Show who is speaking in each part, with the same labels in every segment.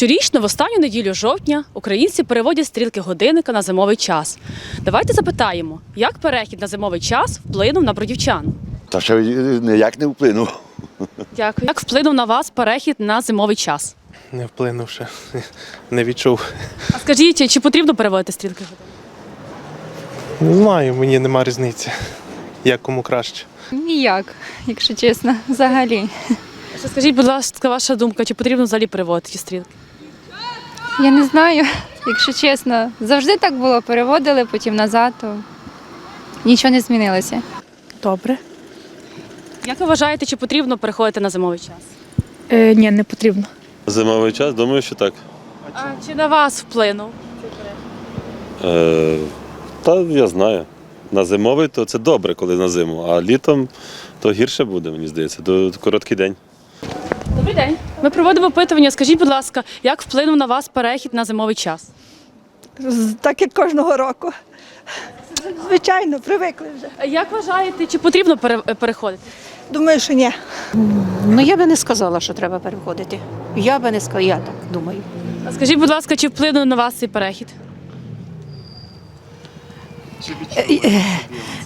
Speaker 1: Щорічно, в останню неділю жовтня, українці переводять стрілки годинника на зимовий час. Давайте запитаємо, як перехід на зимовий час вплинув на бродівчан?
Speaker 2: Та ще ніяк не вплинув.
Speaker 1: Дякую. Як вплинув на вас перехід на зимовий час?
Speaker 3: Не вплинувши, не відчув.
Speaker 1: А скажіть, чи потрібно переводити стрілки годинника?
Speaker 3: Не знаю, мені нема різниці. Як кому краще.
Speaker 4: Ніяк, якщо чесно, взагалі.
Speaker 1: Скажіть, будь ласка, ваша думка, чи потрібно взагалі переводити ті стрілки?
Speaker 4: Я не знаю, якщо чесно. Завжди так було, переводили, потім назад, то нічого не змінилося.
Speaker 5: Добре.
Speaker 1: Як ви вважаєте, чи потрібно переходити на зимовий час?
Speaker 5: Е, ні, не потрібно.
Speaker 6: Зимовий час, думаю, що так.
Speaker 1: А чи на вас вплинув?
Speaker 6: Е, та я знаю. На зимовий то це добре, коли на зиму, а літом то гірше буде, мені здається, до короткий день.
Speaker 1: Добрий день. Ми проводимо опитування. Скажіть, будь ласка, як вплинув на вас перехід на зимовий час?
Speaker 7: Так як кожного року. Звичайно, привикли вже.
Speaker 1: Як вважаєте, чи потрібно пере- переходити?
Speaker 7: Думаю, що ні.
Speaker 8: Ну я би не сказала, що треба переходити. Я би не сказала, я так думаю.
Speaker 1: А скажіть, будь ласка, чи вплинув на вас цей перехід?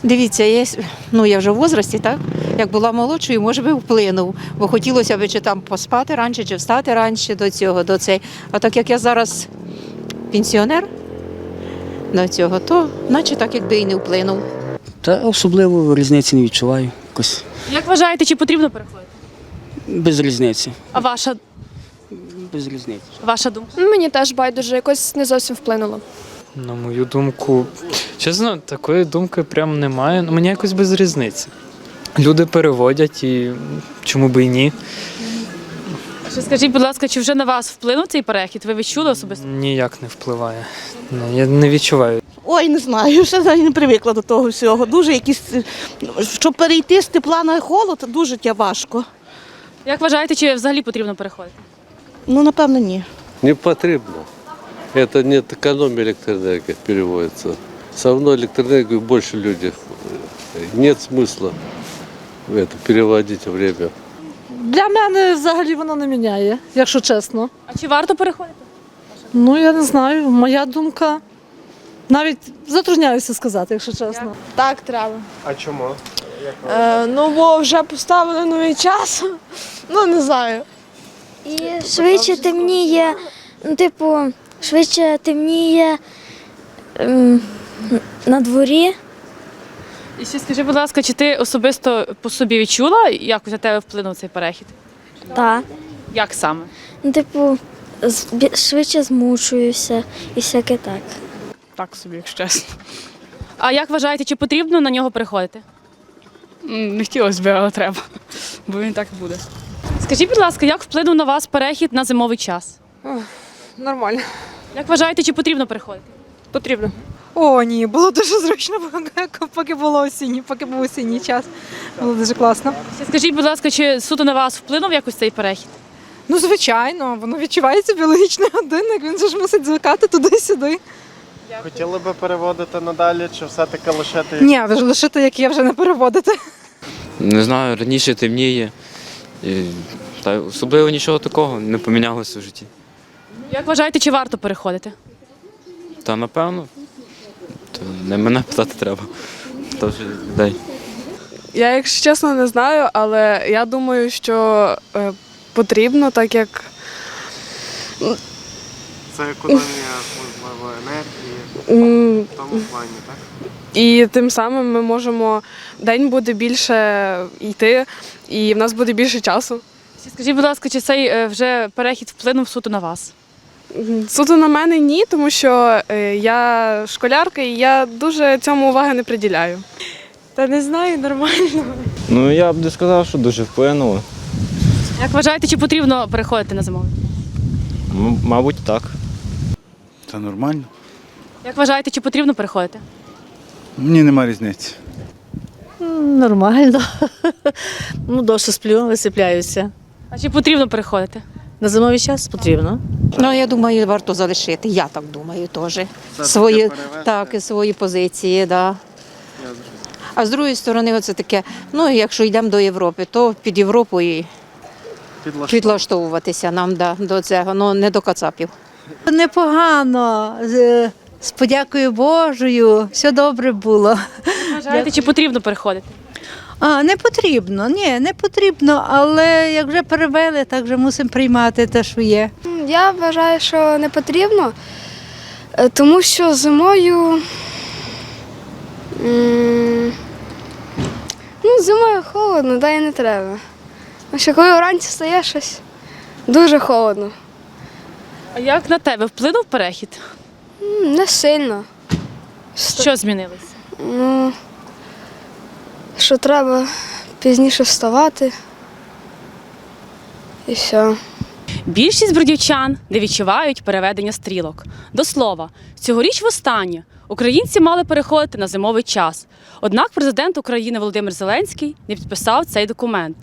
Speaker 8: Дивіться, я, ну я вже в возрасті, так? Як була молодшою, може би вплинув, бо хотілося б чи там поспати раніше, чи встати раніше до цього, до цей. А так як я зараз пенсіонер до цього, то наче так якби і не вплинув.
Speaker 9: Та особливо різниці не відчуваю. Якось
Speaker 1: Як вважаєте, чи потрібно переходити?
Speaker 9: без різниці.
Speaker 1: А ваша,
Speaker 9: Без різниці.
Speaker 1: ваша думка?
Speaker 10: Мені теж байдуже, якось не зовсім вплинуло.
Speaker 11: На мою думку, чесно, такої думки прям немає. Ну, мені якось без різниці. Люди переводять і чому би і ні.
Speaker 1: Ще скажіть, будь ласка, чи вже на вас вплинув цей перехід? Ви відчули особисто?
Speaker 11: Ніяк не впливає. Ну, я не відчуваю.
Speaker 5: Ой, не знаю, ще взагалі не привикла до того всього. Дуже якісь, щоб перейти з тепла на холод, дуже тя важко.
Speaker 1: Як вважаєте, чи взагалі потрібно переходити?
Speaker 5: Ну, напевно, ні.
Speaker 12: Не потрібно. Это не экономия электроэнергии переводится. Все равно электроэнергию больше люди. Нет смысла в это переводить время.
Speaker 7: Для мене взагалі воно не міняє, якщо чесно.
Speaker 1: А чи варто переходити?
Speaker 7: Ну, я не знаю. Моя думка. Навіть затрудняюся сказати, якщо чесно.
Speaker 10: Так, треба.
Speaker 3: А чому?
Speaker 10: Е, ну, бо вже поставили новий час. Ну, не знаю.
Speaker 13: І швидше темніє, ну, типу, швидше темніє ем, на дворі.
Speaker 1: І ще скажи, будь ласка, чи ти особисто по собі відчула, як на тебе вплинув цей перехід?
Speaker 13: Так.
Speaker 1: Як саме?
Speaker 13: Ну, типу, швидше змучуюся і всяке так.
Speaker 5: Так собі, якщо чесно.
Speaker 1: А як вважаєте, чи потрібно на нього переходити?
Speaker 5: Не хотілося б, але треба. Бо він так і буде.
Speaker 1: Скажіть, будь ласка, як вплинув на вас перехід на зимовий час?
Speaker 10: Нормально.
Speaker 1: Як вважаєте, чи потрібно переходити?
Speaker 10: Потрібно.
Speaker 7: О, ні, було дуже зручно, поки було осінній, поки був осінній час. Було дуже класно.
Speaker 1: Скажіть, будь ласка, чи суто на вас вплинув якось цей перехід?
Speaker 7: Ну, звичайно, воно відчувається біологічний годинник, він же ж мусить звикати туди-сюди.
Speaker 3: Хотіли би переводити надалі, чи все-таки лишити?
Speaker 7: Ні, ви ж лишити, як є, вже не переводити.
Speaker 11: Не знаю, раніше темніє. Та особливо нічого такого не помінялося в житті.
Speaker 1: Як вважаєте, чи варто переходити?
Speaker 11: Та напевно, то не мене питати треба. То вже людей.
Speaker 10: Я, якщо чесно, не знаю, але я думаю, що е, потрібно, так як
Speaker 3: Це економія можливо енергії
Speaker 10: м,
Speaker 3: в тому плані, так?
Speaker 10: і тим самим ми можемо день буде більше йти, і в нас буде більше часу.
Speaker 1: Скажіть, будь ласка, чи цей е, вже перехід вплинув суто на вас?
Speaker 10: М, Суто на мене ні, тому що е, я школярка і я дуже цьому уваги не приділяю. Та не знаю, нормально.
Speaker 11: Ну я б не сказав, що дуже вплинуло.
Speaker 1: Як вважаєте, чи потрібно переходити на зимовий?
Speaker 11: Мабуть, так.
Speaker 2: Це нормально.
Speaker 1: Як вважаєте, чи потрібно переходити?
Speaker 2: Мені нема різниці.
Speaker 5: Нормально. Ну, довше сплю, висипляюся.
Speaker 1: А чи потрібно переходити?
Speaker 5: На зимовий час потрібно.
Speaker 8: Ну я думаю, варто залишити. Я так думаю теж. Свої, так, свої позиції, да. А з другої сторони, оце таке, ну якщо йдемо до Європи, то під Європою
Speaker 14: Підлаштовувати.
Speaker 8: підлаштовуватися нам да, до цього, ну не до кацапів.
Speaker 15: Непогано. З, з подякою Божою, все добре було.
Speaker 1: Вважаєте, чи потрібно переходити?
Speaker 15: А, не потрібно, ні, не потрібно, але як вже перевели, так вже мусимо приймати те, що є.
Speaker 16: Я вважаю, що не потрібно, е, тому що зимою. Ну, зимою холодно, да і не треба. Що коли вранці стає щось дуже холодно.
Speaker 1: А як на тебе вплинув перехід?
Speaker 16: Не сильно.
Speaker 1: Що змінилося?
Speaker 16: Ну, що треба пізніше вставати. І все.
Speaker 1: Більшість бродівчан не відчувають переведення стрілок. До слова, цьогоріч востаннє українці мали переходити на зимовий час. Однак президент України Володимир Зеленський не підписав цей документ.